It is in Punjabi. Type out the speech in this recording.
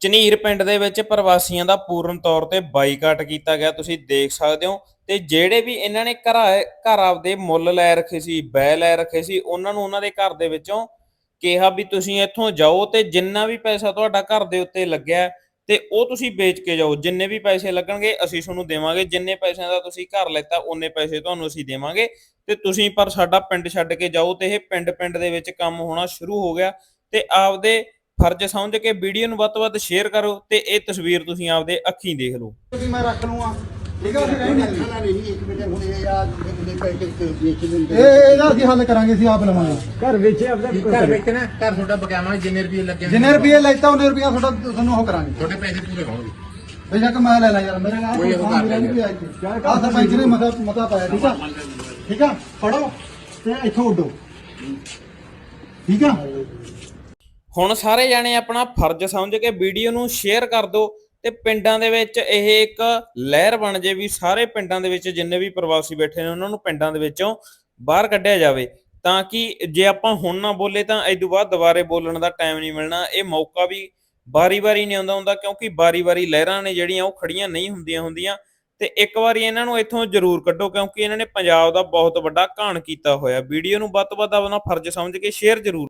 ਝਨੀਰ ਪਿੰਡ ਦੇ ਵਿੱਚ ਪ੍ਰਵਾਸੀਆਂ ਦਾ ਪੂਰਨ ਤੌਰ ਤੇ ਬਾਈਕਾਟ ਕੀਤਾ ਗਿਆ, ਤੁਸੀਂ ਦੇਖ ਸਕਦੇ ਹੋ। ਤੇ ਜਿਹੜੇ ਵੀ ਇਹਨਾਂ ਨੇ ਘਰ ਘਰ ਆਪਦੇ ਮੁੱਲ ਲੈ ਰੱਖੇ ਸੀ ਬੈ ਲੈ ਰੱਖੇ ਸੀ, ਉਹਨਾਂ ਨੂੰ ਉਹਨਾਂ ਦੇ ਘਰ ਦੇ ਵਿੱਚੋਂ ਕਿਹਾ ਵੀ ਤੁਸੀਂ ਇੱਥੋਂ ਜਾਓ ਤੇ ਜਿੰਨਾ ਵੀ ਪੈਸਾ ਤੁਹਾਡਾ ਘਰ ਦੇ ਉੱਤੇ ਲੱਗਿਆ ਤੇ ਉਹ ਤੁਸੀਂ ਵੇਚ ਕੇ ਜਾਓ। ਜਿੰਨੇ ਵੀ ਪੈਸੇ ਲੱਗਣਗੇ, ਅਸੀਂ ਤੁਹਾਨੂੰ ਦੇਵਾਂਗੇ। ਜਿੰਨੇ ਪੈਸਿਆਂ ਦਾ ਤੁਸੀਂ ਘਰ ਲੈਤਾ ਉਹਨੇ ਪੈਸੇ ਤੁਹਾਨੂੰ ਅਸੀਂ ਦੇਵਾਂਗੇ। ਤੇ ਤੁਸੀਂ ਪਰ ਸਾਡਾ ਪਿੰਡ ਛੱਡ ਕੇ ਜਾਓ ਤੇ ਇਹ ਪਿੰਡ ਪਿੰਡ ਦੇ ਵਿੱਚ ਕੰਮ ਹੋਣਾ ਸ਼ੁਰੂ ਹੋ ਗਿਆ। ਤੇ ਆਪਦੇ ਫਰਜ਼ ਸਮਝ ਕੇ ਵੀਡੀਓ ਨੂੰ ਵੱਧ ਤੋਂ ਵੱਧ ਸ਼ੇਅਰ ਕਰੋ ਤੇ ਇਹ ਤਸਵੀਰ ਤੁਸੀਂ ਆਪਦੇ ਅੱਖੀਂ ਦੇਖ ਲਓ। ਵੀ ਮੈਂ ਰੱਖ ਲੂੰਗਾ ਠੀਕ ਹੈ ਅਸੀਂ ਰਹਿਣੀ ਨਹੀਂ ਰੱਖਣਾ ਨਹੀਂ ਇੱਕ ਮਿੰਟ ਹੁਣ ਇਹ ਆ ਦੇ ਪੈਸੇ ਵੇਚ ਦਿੰਦੇ। ਇਹ ਇਹਦਾ ਅਸੀਂ ਹੱਲ ਕਰਾਂਗੇ ਅਸੀਂ ਆਪ ਲਵਾਂਗੇ। ਘਰ ਵਿੱਚ ਆਪਦਾ ਘਰ ਵੇਚਣਾ ਘਰ ਤੁਹਾਡਾ ਬਕਾਵਾਂ ਜਿੰਨੇ ਰੁਪਏ ਲੱਗੇ ਜਿੰਨੇ ਰੁਪਏ ਲੈਤਾ ਉਹਨੇ ਰੁਪਏ ਤੁਹਾਡਾ ਤੁਹਾਨੂੰ ਉਹ ਕਰਾਂਗੇ। ਤੁਹਾਡੇ ਪੈਸੇ ਪੂਰੇ ਹੋਣਗੇ। ਬੇਸ਼ੱਕ ਮੈਂ ਲੈ ਲਾ ਯਾਰ ਮੇਰੇ ਨਾਲ ਕੋਈ ਉਹ ਕਰ ਮੇਰਾ ਨਹੀਂ ਪਿਆ ਇੱਥੇ। ਆਹ ਸਰਪੰਚ ਨੇ ਮਤਾ ਮਤਾ ਪਾਇਆ ਠੀਕ ਆ? ਠੀਕ ਆ? ਫੜੋ ਤੇ ਇੱਥੋਂ ਉੱਡੋ। ਠੀਕ ਆ? ਹੁਣ ਸਾਰੇ ਜਾਣੇ ਆਪਣਾ ਫਰਜ਼ ਸਮਝ ਕੇ ਵੀਡੀਓ ਨੂੰ ਸ਼ੇਅਰ ਕਰ ਦਿਓ ਤੇ ਪਿੰਡਾਂ ਦੇ ਵਿੱਚ ਇਹ ਇੱਕ ਲਹਿਰ ਬਣ ਜੇ ਵੀ ਸਾਰੇ ਪਿੰਡਾਂ ਦੇ ਵਿੱਚ ਜਿੰਨੇ ਵੀ ਪ੍ਰਵਾਸੀ ਬੈਠੇ ਨੇ ਉਹਨਾਂ ਨੂੰ ਪਿੰਡਾਂ ਦੇ ਵਿੱਚੋਂ ਬਾਹਰ ਕੱਢਿਆ ਜਾਵੇ। ਤਾਂ ਕਿ ਜੇ ਆਪਾਂ ਹੁਣ ਨਾ ਬੋਲੇ ਤਾਂ ਇਸ ਤੋਂ ਬਾਅਦ ਦੁਬਾਰੇ ਬੋਲਣ ਦਾ ਟਾਈਮ ਨਹੀਂ ਮਿਲਣਾ। ਇਹ ਮੌਕਾ ਵੀ ਵਾਰੀ-ਵਾਰੀ ਨਹੀਂ ਆਉਂਦਾ ਹੁੰਦਾ ਕਿਉਂਕਿ ਵਾਰੀ-ਵਾਰੀ ਲਹਿਰਾਂ ਨੇ ਜਿਹੜੀਆਂ ਉਹ ਖੜੀਆਂ ਨਹੀਂ ਹੁੰਦੀਆਂ ਹੁੰਦੀਆਂ। ਤੇ ਇੱਕ ਵਾਰੀ ਇਹਨਾਂ ਨੂੰ ਇੱਥੋਂ ਜ਼ਰੂਰ ਕੱਢੋ ਕਿਉਂਕਿ ਇਹਨਾਂ ਨੇ ਪੰਜਾਬ ਦਾ ਬਹੁਤ ਵੱਡਾ ਘਾਣ ਕੀਤਾ ਹੋਇਆ। ਵੀਡੀਓ ਨੂੰ ਵੱਧ ਤੋਂ ਵੱਧ ਆਪਣਾ ਫਰਜ਼ ਸਮਝ ਕੇ ਸ਼ੇਅਰ ਜ਼ਰੂਰ